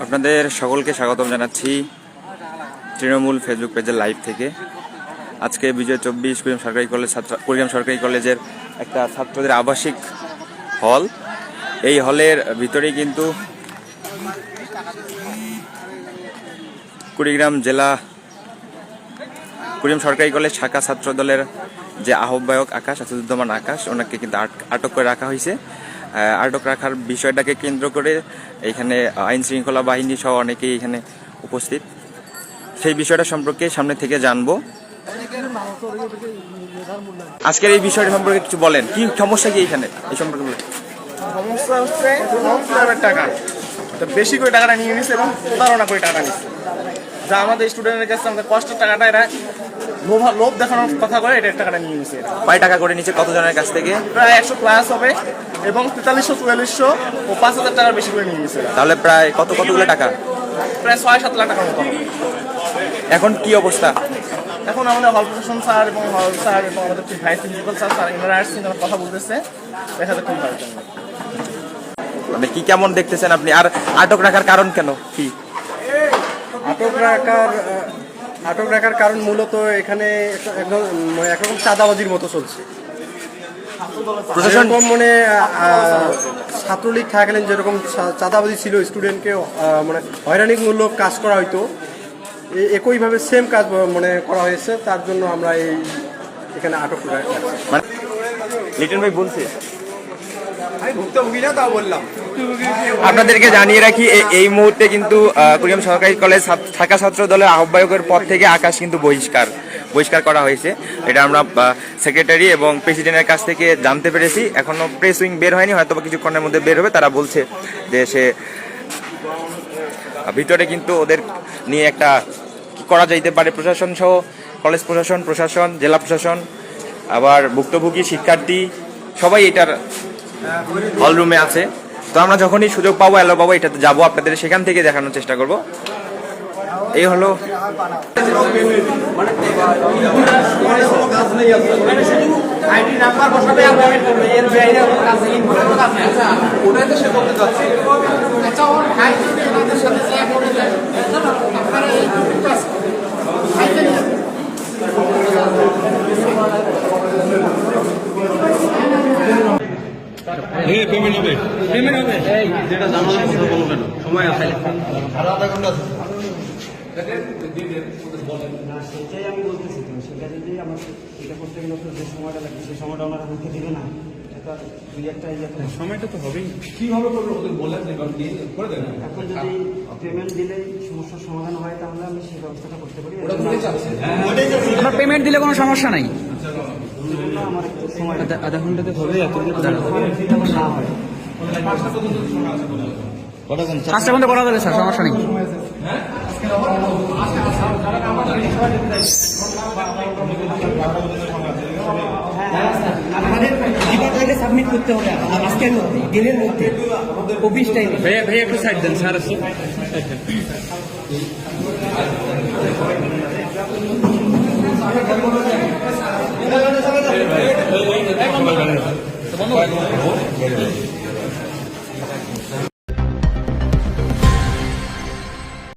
আপনাদের সকলকে স্বাগতম জানাচ্ছি তৃণমূল ফেসবুক পেজের লাইভ থেকে। আজকে বিজয় চব্বিশ কুড়িগ্রাম সরকারি কলেজ ছাত্র, কুড়িগ্রাম সরকারি কলেজের একটা ছাত্রদের আবাসিক হল। এই হলের ভিতরেই কিন্তু কুড়িগ্রাম জেলা, কুড়িগ্রাম সরকারি কলেজ শাখা ছাত্র দলের যে আহ্বায়ক আকাশ, আসাদুজ্জামান আকাশ, ওনাকে কিন্তু আট- আটক করে রাখা হয়েছে। আটক রাখার বিষয়টাকে কেন্দ্র করে এখানে আইন শৃঙ্খলা বাহিনী সহ অনেকেই এখানে উপস্থিত। সেই বিষয়টা সম্পর্কে সামনে থেকে জানব। আজকের এই বিষয়টা সম্পর্কে কিছু বলেন। কি সমস্যা কি এখানে? এই সম্পর্কে বলেন। টাকা। তো বেশি করে টাকাটা নিয়ে নিচ্ছে এবং প্রতারণা করে টাকা নিচ্ছে যা আমাদের স্টুডেন্টের কাছে আমাদের কষ্টের টাকাটা এরা লোভ লোভ দেখানোর কথা করে এটা টাকাটা নিয়ে এরা। কয় টাকা করে নিচ্ছে কতজনের কাছ থেকে? প্রায় একশো ক্লাস হবে এবং তেতাল্লিশশো চুয়াল্লিশশো ও পাঁচ হাজার টাকার বেশি করে নিয়ে এরা। তাহলে প্রায় কত কতগুলো টাকা? প্রায় ছয় সাত লাখ টাকার মতো। এখন কি অবস্থা? এখন আমাদের হল প্রশাসন স্যার এবং হল স্যার এবং আমাদের ভাইস প্রিন্সিপাল স্যার স্যার এনারা আসছেন কথা বলতেছে। দেখা যাক কি হয়। মানে কি কেমন দেখতেছেন আপনি? আর আটক রাখার কারণ কেন? কি? আটক রাখার আটক রাখার কারণ মূলত এখানে একদম মানে একরকম চাঁদাবাজির মতো চলছে। প্রশাসন মানে ছাত্রলীগ থাকলেন যেরকম চাঁদাবাজি ছিল, স্টুডেন্টকে মানে হয়রানিমূলক কাজ করা হয়তো এ- একইভাবে সেম কাজ মানে করা হয়েছে। তার জন্য আমরা এই এখানে আটক রাখছি। মানে লিটন ভাই বলছে আমি ভুক্তভোগী না তাও বললাম আপনাদেরকে জানিয়ে রাখি এই মুহূর্তে কিন্তু কুড়িগ্রাম সরকারি কলেজ শাখা ছাত্র দলের আহ্বায়কের পদ থেকে আকাশ কিন্তু বহিষ্কার বহিষ্কার করা হয়েছে। এটা আমরা সেক্রেটারি এবং প্রেসিডেন্টের কাছ থেকে জানতে পেরেছি। এখনও প্রেস উইং বের হয়নি হয়তো কিছুক্ষণের মধ্যে বের হবে। তারা বলছে যে সে ভিতরে কিন্তু ওদের নিয়ে একটা করা যাইতে পারে, প্রশাসন সহ, কলেজ প্রশাসন প্রশাসন, জেলা প্রশাসন, আবার ভুক্তভোগী, শিক্ষার্থী, সবাই এটার হল রুমে আছে। তো আমরা যখনই সুযোগ পাবো এলো পাবো, এটাতে যাব, আপনাদের সেখান থেকে দেখানোর চেষ্টা করব। এই হলো আইডি নাম্বার বসাবে আর পেমেন্ট করবে এর বাইরে কোনো কাজ নেই আচ্ছা ওটাই তো সে করতে যাচ্ছে আচ্ছা ওর ভাই ওনাদের সাথে যে করে দেয় আপনারা এই কাজ ভাইকে নিয়ে না। সেটাই আমি বলতেছি তো। সেটা যদি আমার এটা করতে গেলে তো যে সময়টা লাগবে সেই সময়টা ওনারা আমাকে দেবে না। এটা দুই একটা ইয়ে সময়টা তো হবেই। কীভাবে করব ওদের বলে দিয়ে করে দেন। এখন যদি পেমেন্ট দিলে সমস্যার সমাধান হয় তাহলে আমি সেই ব্যবস্থাটা করতে পারি। পেমেন্ট দিলে কোনো সমস্যা নাই এর জন্য আমার একটু সময় আধা- ঘন্টাতে হবে পাঁচটা পর্যন্ত করা যাবে। স্যার সমস্যা নেই আমাদের সাবমিট করতে হবে আজকের মধ্যে দিনের মধ্যে অফিস টাইমে ভাইয়া ভাইয়া একটু সাইড দেন স্যার। 様の。